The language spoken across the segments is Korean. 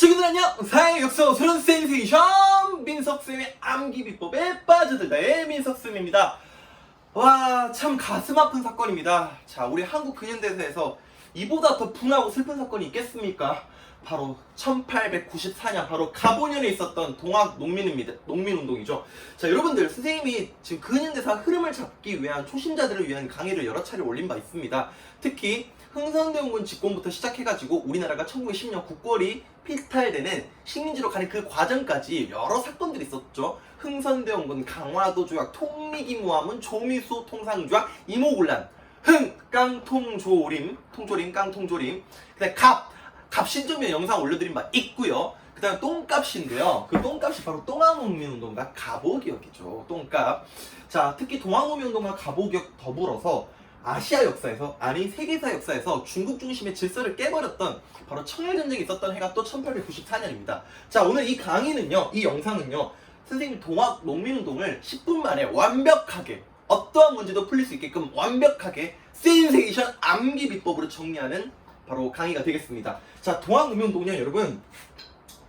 친구들 안녕! 사회 역사 서른 센세이션 민석쌤의 암기 비법에 빠져들다의 민석쌤입니다. 와, 참 가슴 아픈 사건입니다. 자, 우리 한국 근현대사에서 이보다 더 분하고 슬픈 사건이 있겠습니까? 바로 1894년 바로 가보년에 있었던 동학 농민입니다. 농민운동이죠. 자, 여러분들 선생님이 지금 근현대사 흐름을 잡기 위한 초심자들을 위한 강의를 여러 차례 올린 바 있습니다. 특히 흥선대원군 집권부터 시작해가지고 우리나라가 1910년 국권이 필탈되는 식민지로 가는 그 과정까지 여러 사건들이 있었죠. 흥선대원군, 강화도 조약, 통미기무화문, 조미수 통상조약, 이모군란, 흥, 깡통조림, 통조림, 깡통조림, 그다음 갑, 갑신정면 영상 올려드린 바 있고요. 그 다음 똥값인데요. 그 똥값이 바로 동학농민운동과 갑오기역이죠. 똥값. 자, 특히 동학농민운동과 갑오기역 더불어서 아시아 역사에서 아니 세계사 역사에서 중국 중심의 질서를 깨버렸던 바로 청일전쟁이 있었던 해가 또 1894년입니다. 자 오늘 이 강의는요 이 영상은요 선생님 동학 농민운동을 10분 만에 완벽하게 어떠한 문제도 풀릴 수 있게끔 완벽하게 센세이션 암기 비법으로 정리하는 바로 강의가 되겠습니다. 자 동학 농민운동은요 여러분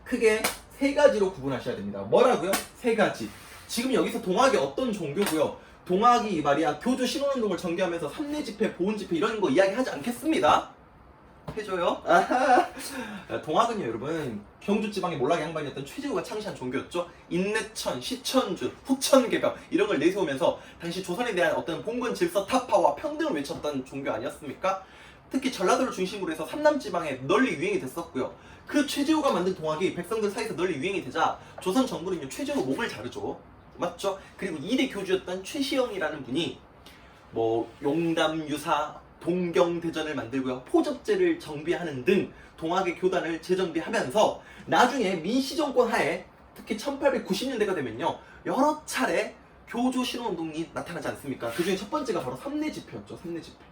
크게 세 가지로 구분하셔야 됩니다. 뭐라고요? 세 가지. 지금 여기서 동학이 어떤 종교고요? 동학이 말이야 교주 신혼운동을 전개하면서 삼례 집회, 보훈 집회 이런 거 이야기하지 않겠습니다. 해줘요. 아하. 동학은요 여러분 경주 지방의 몰락 양반이었던 최재우가 창시한 종교였죠. 인내천, 시천주, 후천개벽 이런 걸 내세우면서 당시 조선에 대한 어떤 봉건 질서 타파와 평등을 외쳤던 종교 아니었습니까? 특히 전라도를 중심으로 해서 삼남 지방에 널리 유행이 됐었고요. 그 최재우가 만든 동학이 백성들 사이에서 널리 유행이 되자 조선 정부는요 최재우 목을 자르죠. 맞죠? 그리고 2대 교주였던 최시영이라는 분이 뭐 용담유사 동경대전을 만들고요 포접제를 정비하는 등 동학의 교단을 재정비하면서 나중에 민시정권 하에 특히 1890년대가 되면요 여러 차례 교조 신혼운동이 나타나지 않습니까? 그 중에 첫 번째가 바로 삼례 집회였죠 삼례 집회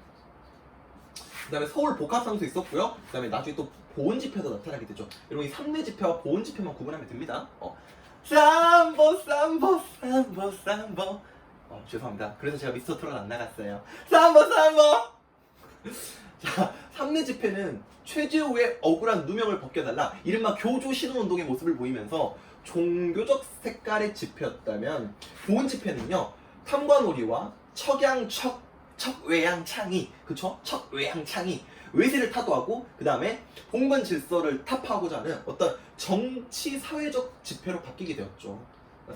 그 다음에 서울 복합상도 있었고요. 그 다음에 나중에 또 보훈 집회도 나타나게 되죠. 여러분 이 삼례 집회와 보훈 집회만 구분하면 됩니다. 어. 삼보 삼보 삼보 삼보. 어 죄송합니다. 그래서 제가 미스터 트롯 안 나갔어요. 삼보 삼보! 자 삼례 집회는 최재우의 억울한 누명을 벗겨달라. 이른바 교조 신혼운동의 모습을 보이면서 종교적 색깔의 집회였다면 보훈 집회는요 탐관오리와 척양척 척외양창이 그쵸 척외양창이 외세를 타도하고 그 다음에 봉건 질서를 타파하고자 하는 어떤 정치 사회적 집회로 바뀌게 되었죠.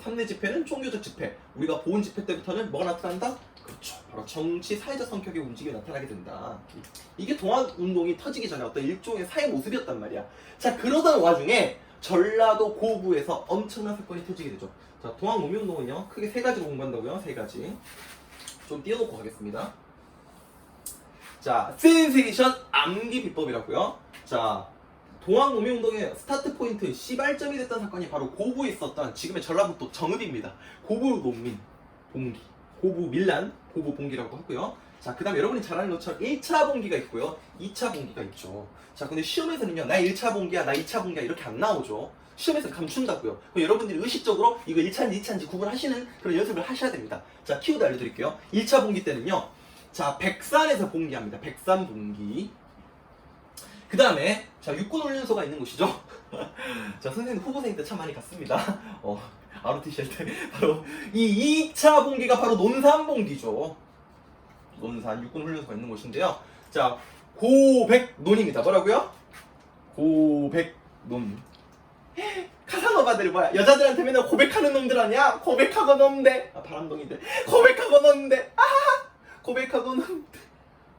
삼례 집회는 종교적 집회, 우리가 보훈 집회 때부터는 뭐가 나타난다? 그렇죠. 바로 정치 사회적 성격의 움직임이 나타나게 된다. 이게 동학 운동이 터지기 전에 어떤 일종의 사회 모습이었단 말이야. 자 그러던 와중에 전라도 고부에서 엄청난 사건이 터지게 되죠. 자 동학 농민 운동은요 크게 세 가지로 공부한다고요. 세 가지. 좀 띄워놓고 가겠습니다. 자, 센세이션 암기 비법이라고요. 자, 동학 농민운동의 스타트 포인트 시발점이 됐던 사건이 바로 고부에 있었던 지금의 전라북도 정읍입니다. 고부 농민 봉기, 고부 밀란, 고부 봉기라고 하고요. 자, 그 다음에 여러분이 잘 아는 것처럼 1차 봉기가 있고요. 2차 봉기가 있죠. 자, 근데 시험에서는요, 나 1차 봉기야, 나 2차 봉기야 이렇게 안 나오죠. 시험에서 감춘다고요. 여러분들이 의식적으로 이거 1차인지 2차인지 구분하시는 그런 연습을 하셔야 됩니다. 자, 키워드 알려드릴게요. 1차 봉기 때는요, 자, 백산에서 봉기합니다. 백산 봉기. 그 다음에, 자, 육군 훈련소가 있는 곳이죠. 자, 선생님 후보생일 때참 많이 갔습니다. 어, ROTC 할 때. 바로, 이 2차 봉기가 바로 논산 봉기죠. 논산 육군 훈련소가 있는 곳인데요. 자, 고백논입니다. 뭐라고요? 고백논. 카사노바들 뭐야? 여자들한테 맨날 고백하는 놈들 아니야? 고백하고 노는데. 아, 바람둥이들. 고백하고 노는데. 고백하고는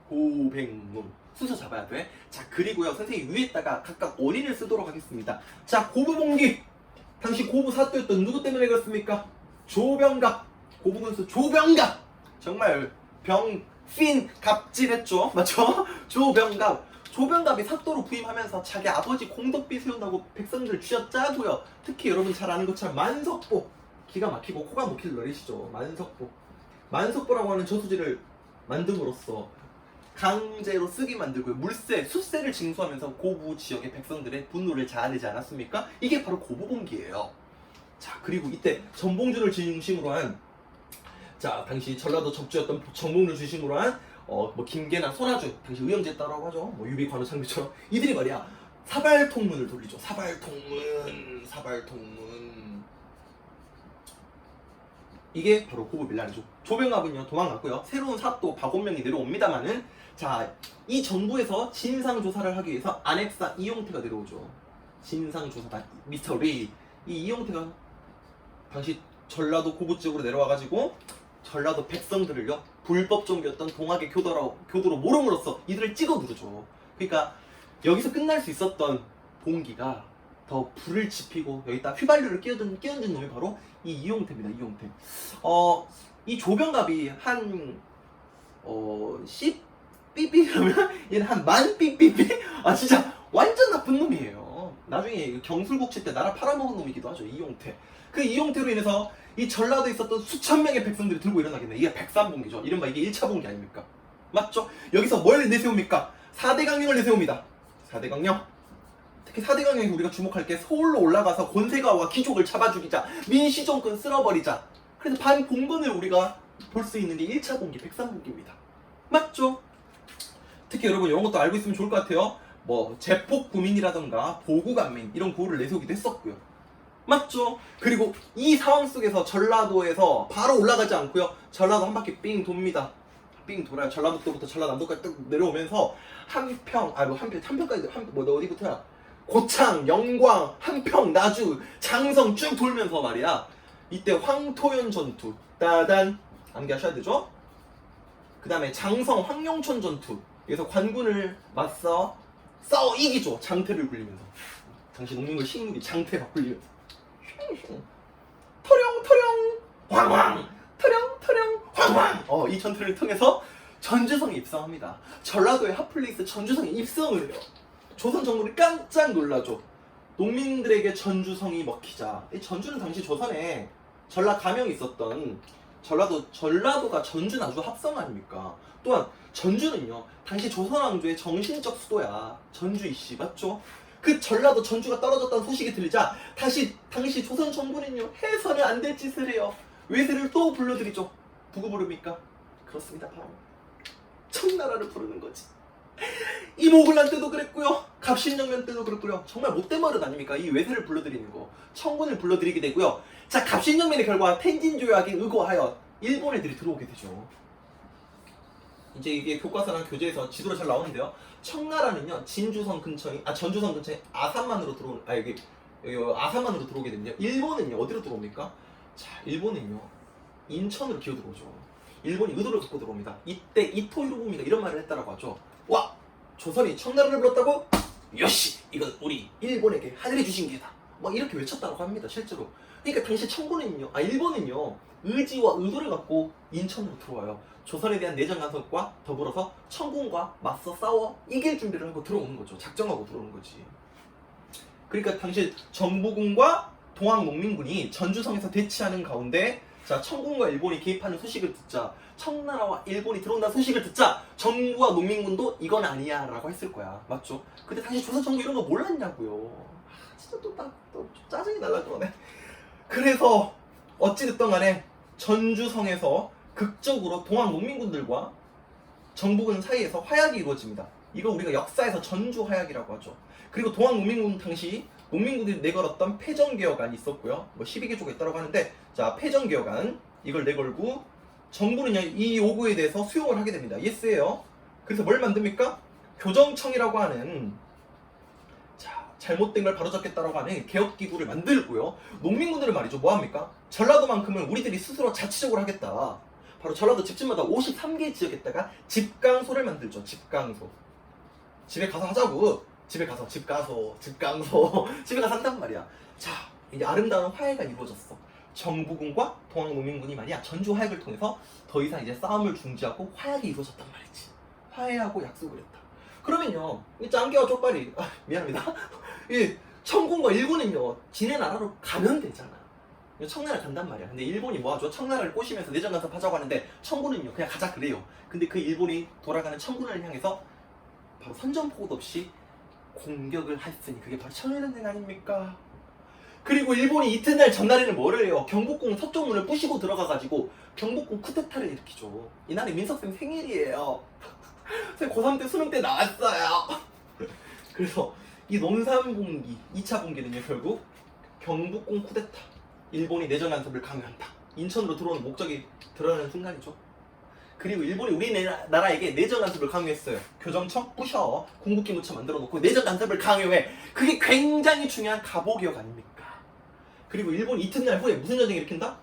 고백론 순서 잡아야 돼. 자 그리고요 선생님 위에다가 각각 원인을 쓰도록 하겠습니다. 자 고부봉기 당시 고부 사또였던 누구 때문에 그렇습니까? 조병갑 고부군수 조병갑 정말 병 핀 갑질했죠 맞죠? 조병갑 조병갑이 사또로 부임하면서 자기 아버지 공덕비 세운다고 백성들 쥐어짜고요. 특히 여러분 잘 아는 것처럼 만석보 기가 막히고 코가 막힐 노릇이죠. 만석보 만석보라고 하는 저수지를 만듦으로써 강제로 쓰게 만들고요. 물세, 수세를 징수하면서 고부 지역의 백성들의 분노를 자아내지 않았습니까? 이게 바로 고부봉기예요. 자, 그리고 이때 전봉준을 중심으로 한, 자, 당시 전라도 적주였던 전봉준을 중심으로 한, 어, 뭐, 김계나 손아주, 당시 의형제따라고 하죠. 뭐, 유비 관우 창비처럼. 이들이 말이야, 사발 통문을 돌리죠. 사발 통문, 사발 통문. 이게 바로 고부 밀란이죠. 조병갑은요 도망갔고요. 새로운 사또 박원명이 내려옵니다만은 자 이 정부에서 진상 조사를 하기 위해서 안핵사 이용태가 내려오죠. 진상 조사다 미스터 리. 이 이용태가 당시 전라도 고부 지역으로 내려와가지고 전라도 백성들을요 불법 종교였던 동학의 교도로 교도로 모름으로써 이들을 찍어 누르죠. 그러니까 여기서 끝날 수 있었던 봉기가 더 불을 지피고 여기다 휘발유를 끼얹은, 끼얹은 놈이 바로 이 이용태입니다. 이용태. 어, 이 조병갑이 한 어, 10 삐삐라면 얘는 한 만 삐삐삐? 아 진짜 완전 나쁜 놈이에요. 나중에 경술국 칠 때 나라 팔아먹은 놈이기도 하죠. 이용태. 그 이용태로 인해서 이 전라도에 있었던 수천 명의 백성들이 들고 일어나겠네. 이게 백삼봉기죠. 이른바 이게 1차 봉기 아닙니까? 맞죠? 여기서 뭘 내세웁니까? 4대 강령을 내세웁니다. 4대 강령. 특히 4대 강령이 우리가 주목할 게 서울로 올라가서 권세가와 귀족을 잡아 죽이자. 민시 정권 쓸어버리자. 그래서 반봉건을 우리가 볼 수 있는 게 1차 봉기, 백삼봉기입니다. 맞죠? 특히 여러분 이런 것도 알고 있으면 좋을 것 같아요. 뭐 제폭 구민이라던가 보구간민 이런 구호를 내세우기도 했었고요. 맞죠? 그리고 이 상황 속에서 전라도에서 바로 올라가지 않고요. 전라도 한 바퀴 삥 돕니다. 삥 돌아요. 전라도부터 전라남도까지 쭉 내려오면서 한평, 아 뭐 한평, 한평까지 한 뭐 어디부터야? 고창, 영광, 한평, 나주, 장성 쭉 돌면서 말이야. 이때 황토현 전투 따단 암기하셔야 되죠? 그 다음에 장성 황룡천 전투 여기서 관군을 맞서 싸워 이기죠. 장태를 굴리면서 당시 농민군 식물이 장태가 굴리면서 터령 터령 황황 터령 터령 황황 어 이 전투를 통해서 전주성에 입성합니다. 전라도의 핫플레이스 전주성에 입성을 해요. 조선 정부를 깜짝 놀라죠. 농민들에게 전주성이 먹히자. 이 전주는 당시 조선에 전라 가명이 있었던 전라도 전라도가 전주 나주 합성 아닙니까? 또한 전주는요 당시 조선 왕조의 정신적 수도야. 전주 이씨 맞죠? 그 전라도 전주가 떨어졌다는 소식이 들리자 다시 당시 조선 정부는요 해서는 안 될 짓을 해요. 외세를 또 불러들이죠. 누구 부릅니까? 그렇습니다. 바로 청나라를 부르는 거지. 이모글란 때도 그랬고요. 갑신정면 때도 그랬고요. 정말 못된 버릇 아닙니까? 이 외세를 불러들이는 거. 청군을 불러들이게 되고요. 자, 갑신정면의 결과 텐진 조약에 의거하여 일본 애들이 들어오게 되죠. 이제 이게 교과서랑 교재에서 지도로 잘 나오는데요. 청나라는요 진주성 근처에 아 전주성 근처에 아산만으로 들어오 아 여기 여기 아산만으로 들어오게 됩니다. 일본은요 어디로 들어옵니까? 자 일본은요 인천으로 기어 들어오죠. 일본이 의도를 갖고 들어옵니다. 이때 이토 히로부미가 이런 말을 했다라고 하죠. 와 조선이 청나라를 불렀다고? 요시 이건 우리 일본에게 하늘이 주신 게다. 막 이렇게 외쳤다고 합니다 실제로. 그러니까 당시 청군은요 아 일본은요 의지와 의도를 갖고 인천으로 들어와요. 조선에 대한 내정 간섭과 더불어서 청군과 맞서 싸워 이길 준비를 하고 들어오는 거죠. 작정하고 들어오는 거지. 그러니까 당시 정부군과 동학 농민군이 전주성에서 대치하는 가운데 자 청군과 일본이 개입하는 소식을 듣자 청나라와 일본이 들어온다는 소식을 듣자 정부와 농민군도 이건 아니야 라고 했을 거야 맞죠? 근데 당시 조선 정부 이런 거 몰랐냐고요 아, 진짜 또딱또 짜증이 날라 그러네 그래서 어찌됐든 간에 전주성에서 극적으로 동학 농민군들과 정부군 사이에서 화약이 이루어집니다. 이거 우리가 역사에서 전주 화약이라고 하죠. 그리고 동학 농민군 당시 농민군들이 내걸었던 패전개혁안이 있었고요. 뭐 12개조가 있다고 하는데 자 패전개혁안 이걸 내걸고 정부는요 이 요구에 대해서 수용을 하게 됩니다. 예스예요. 그래서 뭘 만듭니까? 교정청이라고 하는 자 잘못된 걸 바로잡겠다라고 하는 개혁기구를 만들고요. 농민군들은 말이죠 뭐합니까? 전라도만큼은 우리들이 스스로 자치적으로 하겠다. 바로 전라도 집집마다 53개 지역에다가 집강소를 만들죠. 집강소. 집에 가서 하자고. 집에 가서 집 가서 집 강소 집에 가서 한단 말이야. 자 이제 아름다운 화해가 이루어졌어. 정부군과 동학농민군이 말이야 전주 화약을 통해서 더 이상 이제 싸움을 중지하고 화약이 이루어졌단 말이지. 화해하고 약속을 했다. 그러면요 이 짱개와 쪽발이 아, 미안합니다. 이 청군과 일본은요 지네 나라로 가면 되잖아. 청나라 간단 말이야. 근데 일본이 뭐하죠? 청나라를 꼬시면서 내정 간섭하자고 하는데 청군은요 그냥 가자 그래요. 근데 그 일본이 돌아가는 청군을 향해서 바로 선전포고도 없이 공격을 했으니 그게 바로 천일전쟁 아닙니까? 그리고 일본이 이튿날 전날에는 뭐를 해요? 경복궁 서쪽 문을 부시고 들어가가지고 경복궁 쿠데타를 일으키죠. 이날이 민석쌤 생일이에요. 쌤 고3 때 수능 때 나왔어요. 그래서 이 논산봉기 2차 봉기는요 결국 경북공 쿠데타 일본이 내전 간섭을 강요한다 인천으로 들어오는 목적이 드러나는 순간이죠 그리고 일본이 우리나라에게 내전 간섭을 강요했어요. 교정청 부셔. 궁극기 무처 만들어 놓고 내전 간섭을 강요해. 그게 굉장히 중요한 가보기역 아닙니까? 그리고 일본이 이튿날 후에 무슨 전쟁을 일으킨다?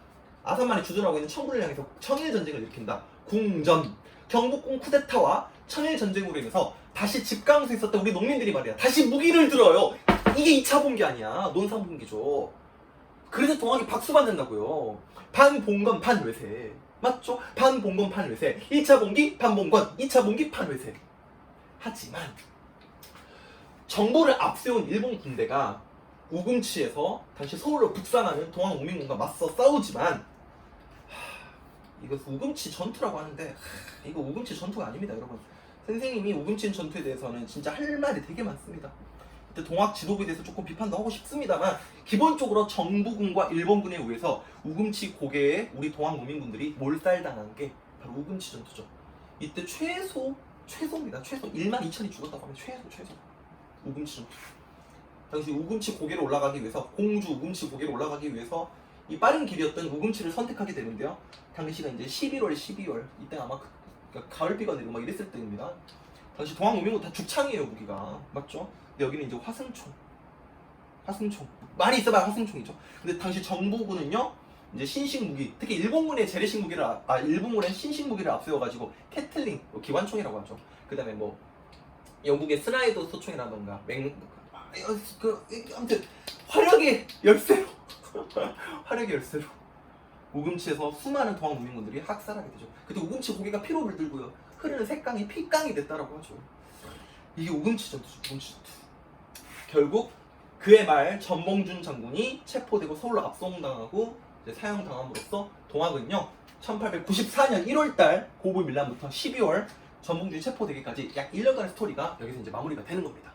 아산만에 주둔하고 있는 청군을 향해서 청일 전쟁을 일으킨다. 궁전. 경복궁 쿠데타와 청일 전쟁으로 인해서 다시 집강소에 있었던 우리 농민들이 말이야. 다시 무기를 들어요. 이게 2차 봉기 아니야. 논산 봉기죠. 그래서 동학이 박수 받는다고요. 반 봉건 반 외세 맞죠? 반봉건 반외세. 1차 봉기 반봉건. 2차 봉기 반외세. 하지만 정보를 앞세운 일본 군대가 우금치에서 다시 서울로 북상하는 동학 농민군과 맞서 싸우지만 하, 이거 우금치 전투라고 하는데 하, 이거 우금치 전투가 아닙니다 여러분. 선생님이 우금치 전투에 대해서는 진짜 할 말이 되게 많습니다 동학 지도부에 대해서 조금 비판도 하고 싶습니다만 기본적으로 정부군과 일본군에 의해서 우금치 고개에 우리 동학 농민군들이 몰살당한 게 바로 우금치 전투죠. 이때 최소 최소입니다. 최소 1만 2천이 죽었다고 하면 최소 최소. 우금치 전투. 당시 우금치 고개로 올라가기 위해서 공주 우금치 고개로 올라가기 위해서 이 빠른 길이었던 우금치를 선택하게 되는데요. 당시가 이제 11월, 12월. 이때 아마 그, 그 가을비가 내리고 막 이랬을 때입니다. 당시 동학 농민군 다 죽창이에요 무기가. 맞죠? 여기는 이제 화승총, 화승총 많이 있어봐야 화승총이죠. 근데 당시 정부군은요 이제 신식 무기, 특히 일본군의 재래식 무기를 아, 아 일본군의 신식 무기를 앞세워가지고 캐틀링, 뭐 기관총이라고 하죠. 그 다음에 뭐 영국의 스나이더 소총이라던가 맹 아, 그 아무튼 화력의 열쇠로 화력의 열쇠로 우금치에서 수많은 동학 농민군들이 학살하게 되죠. 그때 우금치 고개가 피로 물들고요. 흐르는 색강이 피강이 됐다라고 하죠. 이게 우금치 전투죠. 우금치 전투. 결국 그의 말 전봉준 장군이 체포되고 서울로 압송당하고 사형당함으로써 동학은요 1894년 1월달 고부 밀란부터 12월 전봉준이 체포되기까지 약 1년간의 스토리가 여기서 이제 마무리가 되는 겁니다.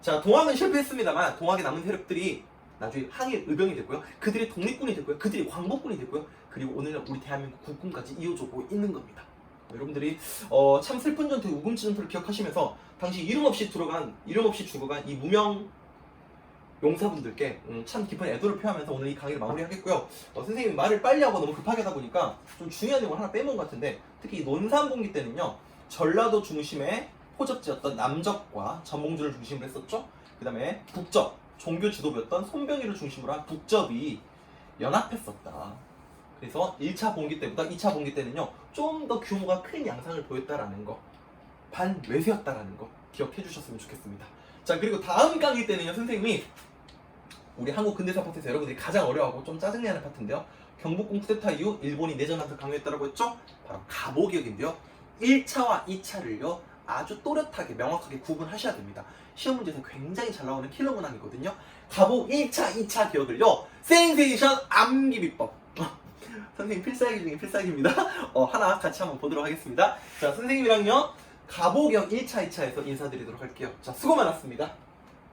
자, 동학은 실패했습니다만 동학에 남은 세력들이 나중에 항일 의병이 됐고요. 그들이 독립군이 됐고요. 그들이 광복군이 됐고요. 그리고 오늘날 우리 대한민국 국군까지 이어주고 있는 겁니다. 여러분들이 어, 참 슬픈 전투 우금치 전투를 기억하시면서 당시 이름 없이 들어간 이름 없이 죽어간 이 무명 용사분들께 음, 참 깊은 애도를 표하면서 오늘 이 강의를 마무리하겠고요. 어, 선생님이 말을 빨리 하고 너무 급하게 하다 보니까 좀 중요한 내용을 하나 빼먹은 것 같은데 특히 이 논산봉기 때는요 전라도 중심의 포적지였던 남적과 전봉주를 중심으로 했었죠. 그 다음에 북적, 종교 지도부였던 손병희를 중심으로 한 북적이 연합했었다. 그래서 1차 봉기 때보다 2차 봉기 때는요, 좀 더 규모가 큰 양상을 보였다라는 거, 반외세였다라는 거 기억해 주셨으면 좋겠습니다. 자, 그리고 다음 강의 때는요, 선생님이 우리 한국 근대사 파트에서 여러분들이 가장 어려워하고 좀 짜증내는 파트인데요. 경복궁 쿠데타 이후 일본이 내전하면서 강요했다라고 했죠? 바로 가보기역인데요. 1차와 2차를요, 아주 또렷하게 명확하게 구분하셔야 됩니다. 시험 문제에서 굉장히 잘 나오는 킬러 문항이거든요. 가보 1차, 2차 기억을요. 센세이션 암기 비법. 선생님 필살기 중에 필살기입니다. 어, 하나 같이 한번 보도록 하겠습니다. 자, 선생님이랑요. 가보경 1차, 2차에서 인사드리도록 할게요. 자, 수고 많았습니다.